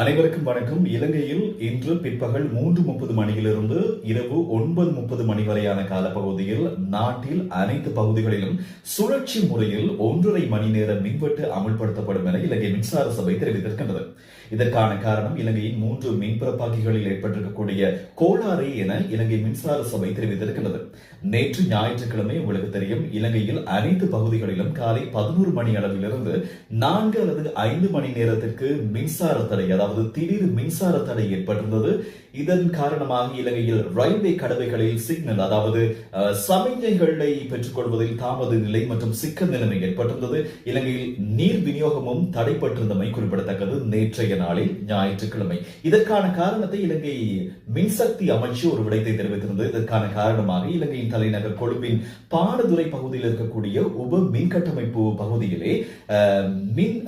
அனைவருக்கும் வணக்கம். இலங்கையில் இன்று பிற்பகல் மூன்று முப்பது மணியிலிருந்து இரவு ஒன்பது முப்பது மணி வரையான காலப்பகுதியில் நாட்டில் அனைத்து பகுதிகளிலும் சுழற்சி முறையில் ஒன்றரை மணி நேர மின்வெட்டு அமல்படுத்தப்படும் என இலங்கை மின்சார சபை தெரிவித்திருக்கின்றது. இதற்கான காரணம் இலங்கையின் மூன்று மின்பிறப்பாக்கிகளில் ஏற்பட்டிருக்கக்கூடிய கோளாறு என இலங்கை மின்சார சபை தெரிவித்திருக்கின்றது. நேற்று ஞாயிற்றுக்கிழமை உங்களுக்கு தெரியும் இலங்கையில் அனைத்து பகுதிகளிலும் காலை பதினோரு மணி அளவிலிருந்து நான்கு அல்லது ஐந்து மணி நேரத்திற்கு மின்சார தடை அதாவது திடீர் மின்சார தடை ஏற்பட்டிருந்தது. இதன் காரணமாக இலங்கையில் ரயில்வே கடவைகளில் சிக்னல் அதாவது சமிஞ்சைகளை பெற்றுக்கொள்வதில் தாமத நிலை மற்றும் சிக்கல் நிலைமை ஏற்பட்டிருந்தது. இலங்கையில் நீர் விநியோகமும் தடைப்பட்டிருந்தமை குறிப்பிடத்தக்கது. நேற்றைய நாளில் ஞாயிற்றுக்கிழமை. இதற்கான காரணத்தை இலங்கை மின்சக்தி அமைச்சு ஒரு விடயத்தை தெரிவித்திருந்தது. இதற்கான காரணமாக இலங்கையின் தலைநகர் கொழும்பின் பாடதுறை பகுதியில் இருக்கக்கூடிய உப மின் கட்டமைப்பு பகுதியிலே மின்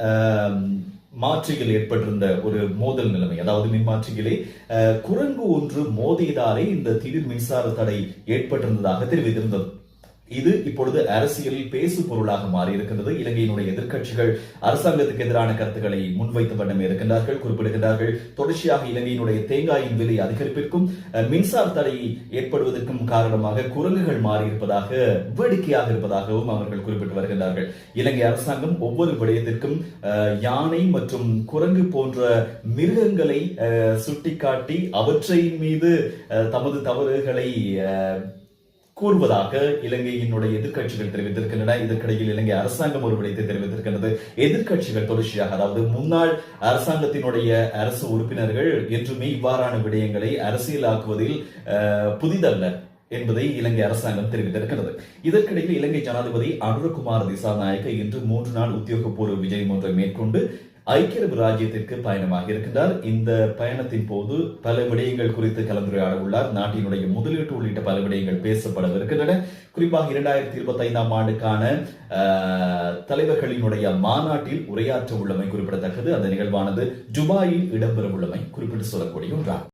மாற்றிகள் ஏற்பட்டிருந்த ஒரு மோதல் நிலைமை. அதாவது மின்மாற்றிகளே அஹ், குரங்கு ஒன்று மோதியதாலே இந்த திடீர் மின்சார தடை ஏற்பட்டிருந்ததாக தெரிவித்திருந்தது. இது இப்பொழுது அரசியலில் பேசு பொருளாக மாறியிருக்கின்றது. இலங்கையினுடைய எதிர்க்கட்சிகள் அரசாங்கத்துக்கு எதிரான கருத்துக்களை முன்வைத்த வண்ணமே இருக்கின்றார்கள் குறிப்பிடுகின்றார்கள். தொடர்ச்சியாக இலங்கையினுடைய தேங்காயின் விலை அதிகரிப்பிற்கும் மின்சார தடை ஏற்படுவதற்கும் காரணமாக குரங்குகள் மாறியிருப்பதாக வேடிக்கையாக இருப்பதாகவும் அவர்கள் குறிப்பிட்டு வருகின்றார்கள். இலங்கை அரசாங்கம் ஒவ்வொரு விடயத்திற்கும் யானை மற்றும் குரங்கு போன்ற மிருகங்களை அஹ், சுட்டிக்காட்டி அவற்றின் மீது அஹ், தமது தவறுகளை அஹ், கூறுவதாக இலங்கையினுடைய எதிர்க்கட்சிகள் தெரிவித்திருக்கின்றன. இதற்கிடையில் இலங்கை அரசாங்கம் ஒரு விடயத்தை தெரிவித்திருக்கின்றது. எதிர்க்கட்சிகள் தொடர்ச்சியாக அதாவது முன்னாள் அரசாங்கத்தினுடைய அரசு உறுப்பினர்கள் என்றுமே இவ்வாறான விடயங்களை அரசியலாக்குவதில் அஹ், புதிதல்ல. என்பதை இலங்கை அரசாங்கம் தெரிவித்திருக்கிறது. இதற்கிடையில் இலங்கை ஜனாதிபதி அனுரகுமார் திசாநாயக்க இன்று மூன்று நாள் உத்தியோகபூர்வ விஜயம் ஒன்றை மேற்கொண்டு ஐக்கிய அரபு ராஜ்யத்திற்கு பயணமாக இருக்கின்றார். இந்த பயணத்தின் போது பல விடயங்கள் குறித்து கலந்துரையாட உள்ளார் நாட்டினுடைய முதலீட்டு உள்ளிட்ட பல விடயங்கள் பேசப்படவிருக்கின்றன. குறிப்பாக இரண்டாயிரத்தி இருபத்தி ஐந்தாம் ஆண்டுக்கான தலைவர்களினுடைய மாநாட்டில் உரையாற்ற உள்ளமை குறிப்பிடத்தக்கது. அந்த நிகழ்வானது ஜுபாயில் இடம்பெற உள்ளமை குறிப்பிட்டு சொல்லக்கூடிய ஒன்றாகும்.